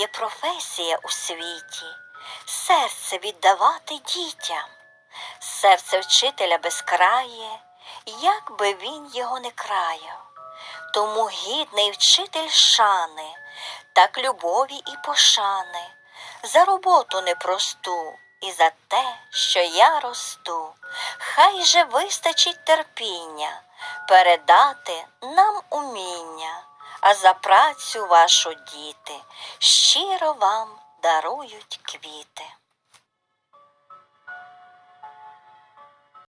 Є професія у світі, серце віддавати дітям, серце вчителя безкрає, як би він його не краяв. Тому гідний вчитель шани, так любові і пошани, за роботу непросту і за те, що я росту. Хай же вистачить терпіння передати нам уміння, а за працю вашу діти щиро вам дарують квіти.